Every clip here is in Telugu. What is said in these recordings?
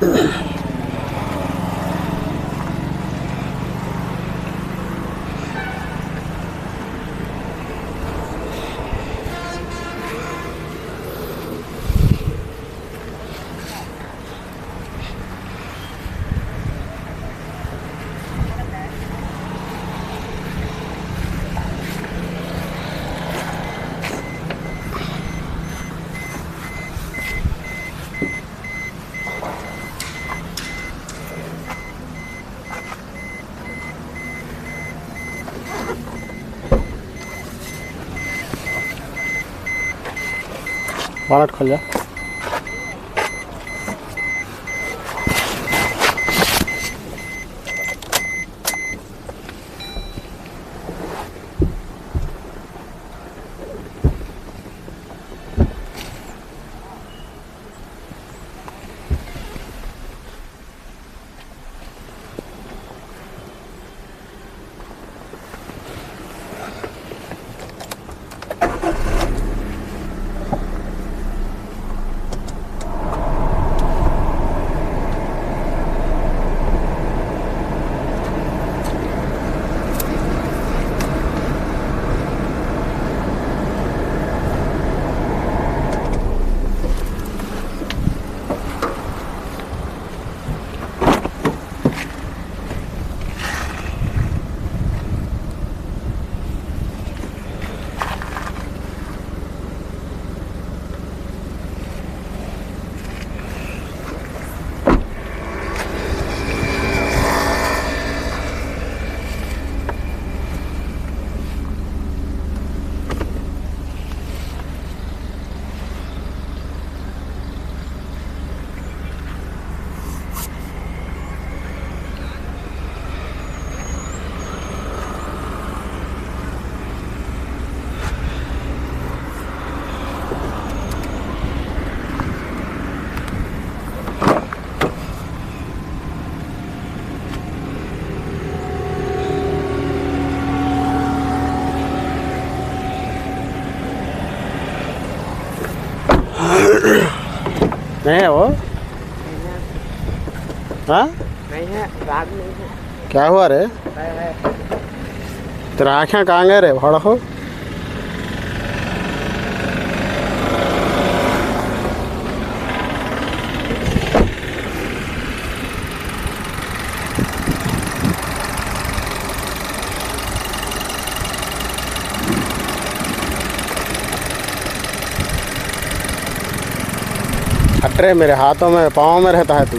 Yeah. वानट खोल जा नहीं है वो हाँ नहीं है रात नहीं है क्या हुआ रे है है तेरा आँखें कहाँ गए रे भाड़ा हो हट रे मेरे हाथों में, पाँव में रहता है तू।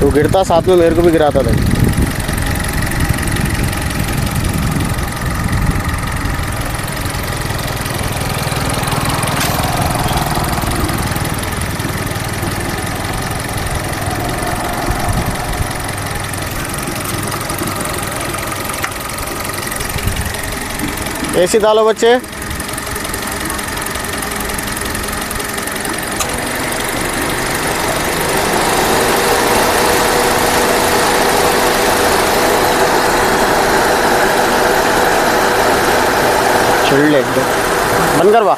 तू गिरता, साथ में मेरे को भी गिराता था एसी डालो बच्चे। चिल्ड एकदम बंद कर बा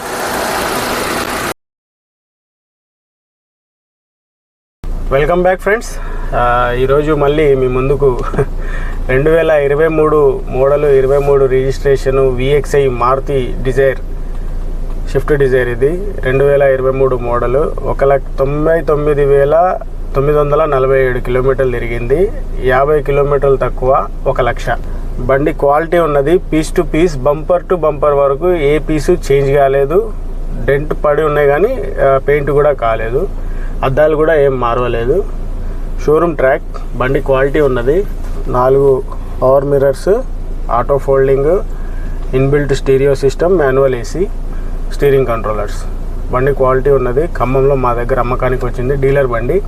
వెల్కమ్ బ్యాక్ ఫ్రెండ్స్ ఈరోజు మళ్ళీ మీ ముందుకు రెండు వేల ఇరవై మూడు మోడల్ ఇరవై మూడు registration VXI Maruti Dzire Swift Dzire ఇది రెండు వేల ఇరవై మూడు మోడల్ ఒక లక్ష తొంభై తొమ్మిది వేల తొమ్మిది వందల నలభై ఏడు కిలోమీటర్లు తిరిగింది యాభై కిలోమీటర్లు తక్కువ ఒక లక్ష బండి క్వాలిటీ ఉన్నది piece to piece bumper to bumper వరకు ఏ పీసు చేంజ్ కాలేదు. డెంట్ పడి ఉన్నాయి కానీ పెయింట్ కూడా కాలేదు. అద్దాలు కూడా ఏం మారవలేదు. షోరూమ్ ట్రాక్ బండి క్వాలిటీ ఉన్నది. నాలుగు power mirrors auto folding inbuilt stereo system manual AC steering controllers. బండి క్వాలిటీ ఉన్నది. ఖమ్మంలో మా దగ్గర అమ్మకానికి వచ్చింది డీలర్ బండి.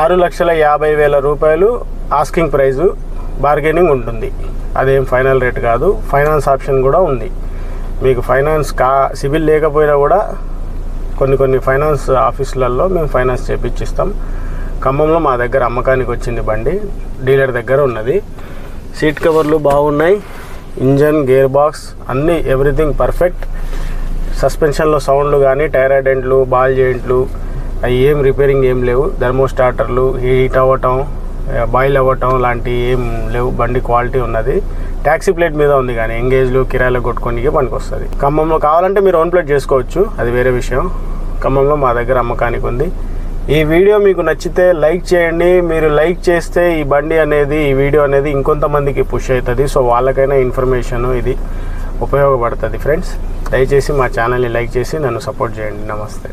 ఆరు లక్షల యాభై వేల రూపాయలు ఆస్కింగ్ ప్రైజు బార్గెనింగ్ ఉంటుంది. అదేం ఫైనల్ రేట్ కాదు. ఫైనాన్స్ ఆప్షన్ కూడా ఉంది. మీకు ఫైనాన్స్ కా సిబిల్ లేకపోయినా కూడా కొన్ని కొన్ని ఫైనాన్స్ ఆఫీసులలో మేము ఫైనాన్స్ చేపించిస్తాం ఖమ్మంలో మా దగ్గర అమ్మకానికి వచ్చింది బండి. డీలర్ దగ్గర ఉన్నది. సీట్ కవర్లు బాగున్నాయి. ఇంజన్ గేర్ బాక్స్ అన్నీ ఎవ్రీథింగ్ పర్ఫెక్ట్. సస్పెన్షన్లో సౌండ్లు కానీ టైరాడెంట్లు బాల్ జాయింట్లు అవి ఏం రిపేరింగ్ ఏం లేవు. థర్మో స్టార్టర్లు హీట్ అవ్వటం బాయిల్ అవ్వటం లాంటి ఏం లేవు. బండి క్వాలిటీ ఉన్నది. ట్యాక్సీ ప్లేట్ మీద ఉంది కానీ ఎంగేజ్లు కిరాయిలు కొట్టుకోనికి పనికి వస్తుంది ఖమ్మంలో కావాలంటే మీరు ఓన్ ప్లేట్ చేసుకోవచ్చు. అది వేరే విషయం. ఖమ్మంలో మా దగ్గర అమ్మకానికి ఉంది. ఈ వీడియో మీకు నచ్చితే లైక్ చేయండి. మీరు లైక్ చేస్తే ఈ బండి అనేది ఈ వీడియో అనేది ఇంకొంతమందికి పుష్ అవుతుంది. సో వాళ్ళకైనా ఇన్ఫర్మేషన్ ఇది ఉపయోగపడుతుంది ఫ్రెండ్స్. దయచేసి మా ఛానల్ని లైక్ చేసి నన్ను సపోర్ట్ చేయండి. నమస్తే.